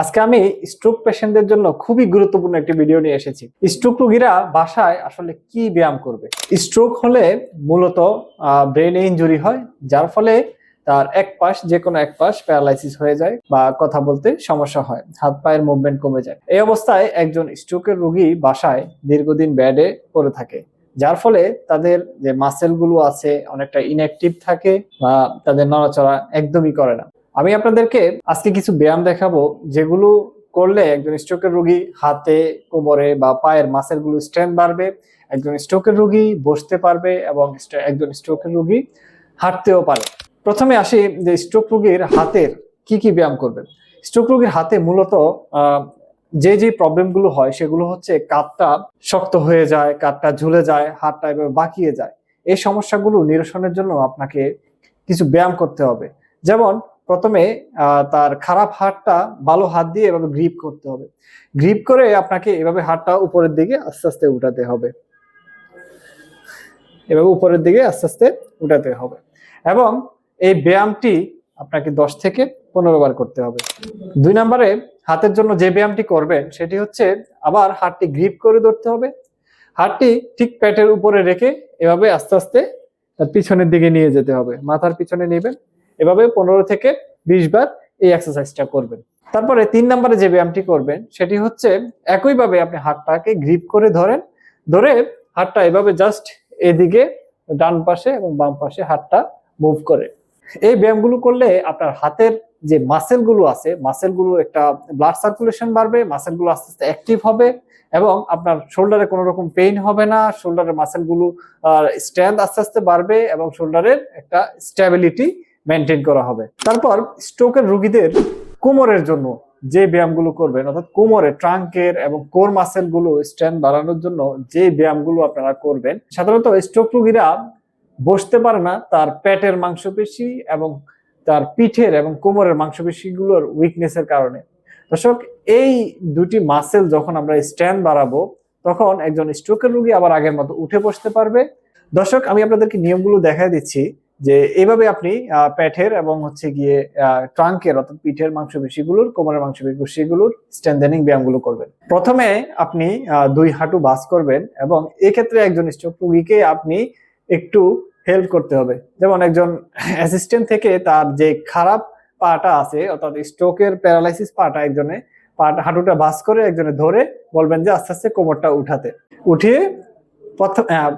আজকে আমি স্ট্রোক পেশেন্টদের জন্য খুবই গুরুত্বপূর্ণ একটি ভিডিও নিয়ে এসেছি। স্ট্রোক রোগীরা বাসায় আসলে কি ব্যায়াম করবে? স্ট্রোক হলে মূলত ব্রেনে ইনজুরি হয়, যার ফলে তার এক পাশ যে কোনো এক পাশ প্যারালাইসিস হয়ে যায় বা কথা বলতে সমস্যা হয়, হাত পায়ের মুভমেন্ট কমে যায়। এই অবস্থায় একজন স্ট্রোকের রোগী বাসায় দীর্ঘদিন ব্যাডে পড়ে থাকে, যার ফলে তাদের যে মাসেলগুলো আছে অনেকটা ইনঅ্যাক্টিভ থাকে বা তাদের নড়াচড়া একদমই করে না। আমি আপনাদেরকে আজকে কিছু ব্যায়াম দেখাবো, যেগুলো করলে একজন স্ট্রোকের রোগী হাতে, কোমরে বা পায়ের মাসেলগুলো স্ট্রেংথ বাড়বে, একজন স্ট্রোকের রোগী বসতে পারবে এবং একজন স্ট্রোকের রোগী হাঁটতেও পারে। প্রথমে আসি যে স্ট্রোক রোগীর হাতের কি কি ব্যায়াম করবেন। স্ট্রোক রোগীর হাতে মূলত যে যে প্রবলেমগুলো হয়, সেগুলো হচ্ছে কাতটা শক্ত হয়ে যায়, কাতটা ঝুলে যায়, হাতটা এভাবে বাঁকিয়ে যায়। এই সমস্যাগুলো নিরসনের জন্য আপনাকে কিছু ব্যায়াম করতে হবে। যেমন প্রথমে তার খারাপ হাতটা ভালো হাত দিয়ে এভাবে গ্রিপ করতে হবে। গ্রিপ করে আপনাকে এভাবে হাতটা উপরের দিকে আস্তে আস্তে উঠাতে হবে। এভাবে উপরের দিকে আস্তে আস্তে উঠাতে হবে। এবং এই ব্যায়ামটি আপনাকে দশ থেকে পনেরো বার করতে হবে। দুই নম্বরে, হাতের জন্য যে ব্যায়ামটি করবেন, সেটি হচ্ছে আবার হাতটি গ্রিপ করে ধরতে হবে। হাতটি ঠিক পেটের উপরে রেখে এভাবে আস্তে আস্তে তার পিছনের দিকে নিয়ে যেতে হবে। মাথার পিছনে নেবেন। এভাবে পনেরো থেকে বিশ বার এই এক্সারসাইজটা করবেন। তারপরে তিন নম্বরে যে ব্যায়ামটি করবেন, সেটি হচ্ছে একইভাবে আপনি হাতটাকে গ্রিপ করে ধরেন, ধরে হাতটা এভাবে জাস্ট এদিকে ডান পাশে এবং বাম পাশে হাতটা মুভ করে। এই ব্যায়ামগুলো করলে আপনার হাতের যে মাসেলগুলো আছে মাসেলগুলো একটা ব্লাড সার্কুলেশন বাড়বে মাসেলগুলো আস্তে আস্তে অ্যাক্টিভ হবে এবং আপনার শোল্ডারে কোনো রকম পেইন হবে না শোল্ডারের মাসেলগুলো স্ট্রেংথ আস্তে আস্তে বাড়বে এবং শোল্ডারের একটা স্টেবিলিটি মেনটেন করা হবে। তারপর স্ট্রোকের রুগীদের কোমরের জন্য যে ব্যায়ামগুলো করবেন, অর্থাৎ কোমরে ট্রাঙ্কের এবং কোর মাসেলগুলো স্ট্রেংথ বাড়ানোর জন্য যে ব্যায়ামগুলো আপনারা করবেন, সাধারণত স্ট্রোক রুগীরা বসতে পারে না, তার পেটের মাংসপেশি এবং তার পিঠের এবং কোমরের মাংসপেশিগুলোর উইকনেসের কারণে। দর্শক, এই দুটি মাসেল যখন আমরা স্ট্যান্ড বাড়াবো, তখন একজন স্ট্রোকের রুগী আবার আগের মতো উঠে বসতে পারবে। দর্শক, আমি আপনাদেরকে নিয়মগুলো দেখাই দিচ্ছি। যে এইভাবে আপনি প্যাঠের এবং হচ্ছে গিয়ে ট্রাঙ্কের অর্থাৎ পিঠের মাংসপেশিগুলোর, কোমরের মাংসপেশিগুলোর স্ট্যান্ডেনিং ব্যায়ামগুলো করবেন। প্রথমে আপনি দুই হাঁটু বাস করবেন এবং এক্ষেত্রে একজন স্ট্রোক আপনি একটু হেল্প করতে হবে। যেমন একজন অ্যাসিস্ট্যান্ট থেকে তার যে খারাপ পাটা আছে, অর্থাৎ স্ট্রোকের প্যারালাইসিস পাটা একজনে পাটা হাঁটুটা বাস করে একজনে ধরে বলবেন যে, আস্তে আস্তে কোমরটা উঠাতে। উঠিয়ে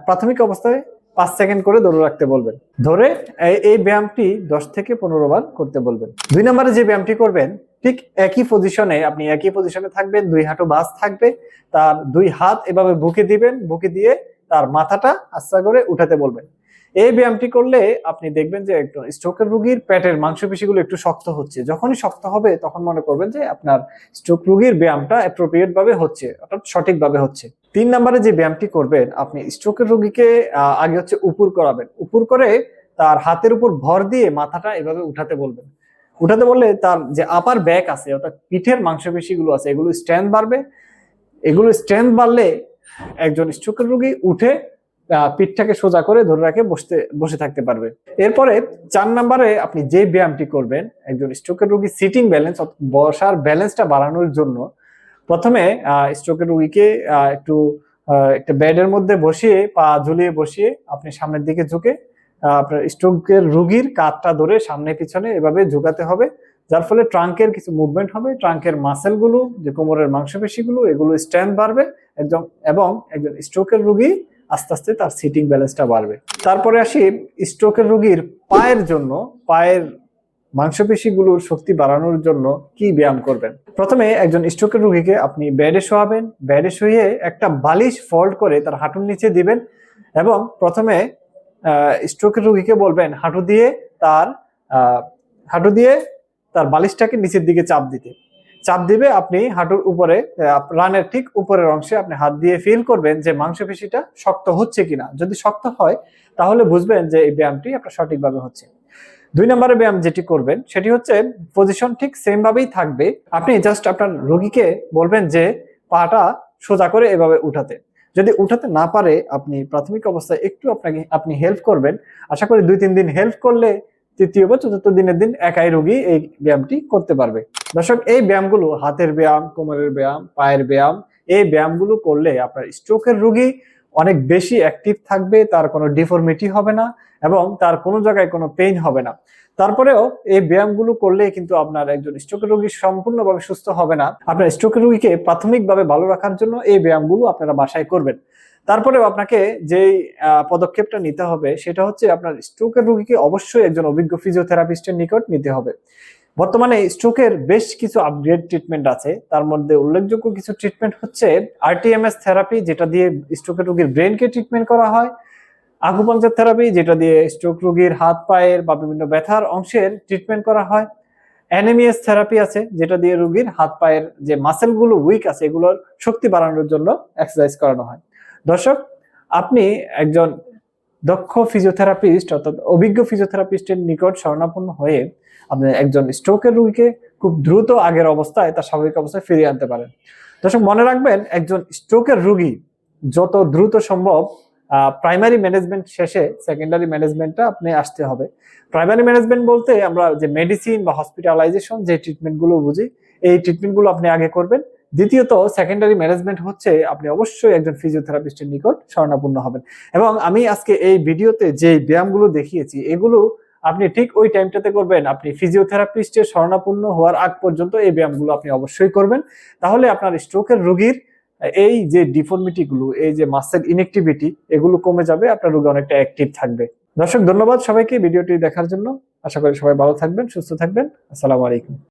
প্রাথমিক অবস্থায় পাঁচ সেকেন্ড করে ধরে রাখতে বলবেন। ধরে এই- ব্যায়ামটি দশ থেকে পনেরো বার করতে বলবেন। দুই নম্বরে যে ব্যায়ামটি করবেন, ঠিক একই পজিশনে আপনি একই পজিশনে থাকবেন, দুই হাঁটু বাস থাকবে, তার দুই হাত এভাবে বুকে দিবেন, বুকে দিয়ে তার মাথাটা আস্তে করে উঠাতে বলবেন। এই ব্যায়ামটি করলে আপনি দেখবেন যে একটু স্ট্রোকের রোগীর পেটের মাংসপেশিগুলো একটু শক্ত হচ্ছে। যখনই শক্ত হবে, তখন মনে করবেন যে আপনার স্ট্রোক রুগীর ব্যায়ামটা অ্যাপ্রোপ্রিয়েট ভাবে হচ্ছে, অর্থাৎ সঠিকভাবে হচ্ছে। তিন নম্বরে যে ব্যায়ামটি করবেন, আপনি স্ট্রোকের রুগীকে আগে হচ্ছে উপর করাবেন। উপর করে তার হাতের উপর ভর দিয়ে মাথাটা এভাবে উঠাতে বলবেন। উঠাতে বললে তার যে আপার ব্যাক আছে, অর্থাৎ পিঠের মাংসপেশিগুলো আছে, এগুলো স্ট্রেংথ বাড়বে। এগুলো স্ট্রেংথ বাড়লে একজন স্ট্রোকের রুগী উঠে পিঠটাকে সোজা করে ধরে রাখে বসতে, বসে থাকতে পারবে। এরপরে চার নাম্বারে আপনি যে ব্যায়ামটি করবেন, একজন স্ট্রোকের রোগী সিটিং ব্যালেন্স বসার ব্যালেন্সটা বাড়ানোর জন্য প্রথমে স্ট্রোকের রোগীকে একটু একটা বেডের মধ্যে বসিয়ে, পা ঝুলিয়ে বসিয়ে আপনি সামনের দিকে ঝুঁকে আপনার স্ট্রোকের রুগীর কাঁধটা ধরে সামনে পিছনে এভাবে ঝুঁকাতে হবে। যার ফলে ট্রাঙ্কের কিছু মুভমেন্ট হবে ট্রাঙ্কের মাসেলগুলো যে কোমরের মাংসপেশিগুলো, এগুলো স্ট্রেংথ বাড়বে। একজন, এবং একজন স্ট্রোকের রোগী আস্তে আস্তে তার সিটিং ব্যালেন্সটা বাড়বে। তারপরে আসি স্ট্রোকের রোগীর পায়ের জন্য, পায়ের মাংসপেশিগুলোর শক্তি বাড়ানোর জন্য কি ব্যায়াম করবেন? প্রথমে একজন স্ট্রোকের রোগীকে আপনি বেডে শোয়াবেন, বেডে শুয়ে একটা বালিশ ফল্ড করে তার হাঁটুর নিচে দিবেন এবং প্রথমে স্ট্রোকের রোগীকে বলবেন, হাঁটু দিয়ে তার হাঁটু দিয়ে তার বালিশটাকে নিচের দিকে চাপ দিতে। চাপ দিবে, আপনি হাঁটুর উপরে রানের ঠিক উপরের অংশে আপনি হাত দিয়ে ফিল করবেন যে মাংসপেশিটা শক্ত হচ্ছে কিনা। যদি শক্ত হয়, তাহলে বুঝবেন যে এই ব্যায়ামটি আপনার সঠিকভাবে হচ্ছে। দুই নম্বরের ব্যায়াম যেটি করবেন, সেটি হচ্ছে পজিশন ঠিক সেম ভাবেই থাকবে। আপনি জাস্ট আপনার রোগীকে বলবেন যে পাটা সোজা করে এভাবে উঠাতে। যদি উঠাতে না পারে, আপনি প্রাথমিক অবস্থায় একটু আপনাকে, আপনি হেল্প করবেন। আশা করি দুই, তিন দিন হেল্প করলে তৃতীয় বা চতুর্থ দিনের দিন একাই রোগী এই ব্যায়ামটি করতে পারবে। দর্শক, এই ব্যায়ামগুলো হাতের ব্যায়াম, কোমরের ব্যায়াম, পায়ের ব্যায়াম, এই ব্যায়ামগুলো করলে আপনার স্ট্রোকের রোগী অনেক বেশি অ্যাক্টিভ থাকবে, তার কোনো ডিফর্মিটি হবে না এবং তার কোনো জায়গায় কোনো পেইন হবে না। তারপরেও এই ব্যায়ামগুলো করলে কিন্তু আপনার একজন স্ট্রোকের রোগী সম্পূর্ণভাবে সুস্থ হবে না। আপনার স্ট্রোকের রোগীকে প্রাথমিকভাবে ভালো রাখার জন্য এই ব্যায়ামগুলো আপনারা বাসায় করবেন। তারপরেও আপনাকে যেই পদক্ষেপটা নিতে হবে, সেটা হচ্ছে আপনার স্ট্রোকের রোগীকে অবশ্যই একজন অভিজ্ঞ ফিজিওথেরাপিস্টের নিকট নিতে হবে। বর্তমানে স্ট্রোকের বেশ কিছু আপগ্রেড ট্রিটমেন্ট আছে। তার মধ্যে উল্লেখযোগ্য কিছু ট্রিটমেন্ট হচ্ছে আরটিএমএস থেরাপি যেটা দিয়ে স্ট্রোকের রোগীর ব্রেনকে ট্রিটমেন্ট করা হয়। আকুপাঞ্চার থেরাপি যেটা দিয়ে স্ট্রোক রোগীর হাত, পায়ের বা বিভিন্ন ব্যথার অংশের ট্রিটমেন্ট করা হয়। অ্যানিমিয়াস থেরাপি আছে, যেটা দিয়ে রোগীর হাত, পায়ের যে মাসেলগুলো উইক আছে, এগুলোর শক্তি বাড়ানোর জন্য এক্সারসাইজ করানো হয়। দর্শক, আপনি একজন দক্ষ ফিজিওথেরাপিস্ট অর্থাৎ অভিজ্ঞ ফিজিওথেরাপিস্টের নিকট শরণাপন্ন হয়ে আপনি একজন স্ট্রোকের রোগীকে খুব দ্রুত আগের অবস্থায়, তার স্বাভাবিক অবস্থায় ফিরিয়ে আনতে পারেন। দর্শক, মনে রাখবেন একজন স্ট্রোকের রোগী যত দ্রুত সম্ভব প্রাইমারি ম্যানেজমেন্ট শেষে সেকেন্ডারি ম্যানেজমেন্টটা আপনি আসতে হবে। প্রাইমারি ম্যানেজমেন্ট বলতে আমরা যে মেডিসিন বা হসপিটালাইজেশন যে ট্রিটমেন্টগুলো বুঝি, এই ট্রিটমেন্টগুলো আপনি আগে করবেন। দ্বিতীয়ত সেকেন্ডারি ম্যানেজমেন্ট হচ্ছে আপনি অবশ্যই একজন ফিজিওথেরাপিস্টের নিকট শরণাপন্ন হবেন। এবং আমি আজকে এই ভিডিওতে যে ব্যায়ামগুলো দেখিয়েছি, এগুলো আপনি ঠিক ওই টাইমটাতে করবেন। আপনি ফিজিওথেরাপিস্টের শরণাপন্ন হওয়ার আগ পর্যন্ত এই ব্যায়ামগুলো আপনি অবশ্যই করবেন। তাহলে আপনার স্ট্রোকের রোগীর এই যে ডিফর্মিটি গুলো এই যে মাসেল ইনএক্টিভিটি এগুলো কমে যাবে, আপনার রোগী অনেকটা অ্যাক্টিভ থাকবে। দর্শক, ধন্যবাদ সবাইকে ভিডিওটি দেখার জন্য। আশা করি সবাই ভালো থাকবেন, সুস্থ থাকবেন। আসসালামু আলাইকুম।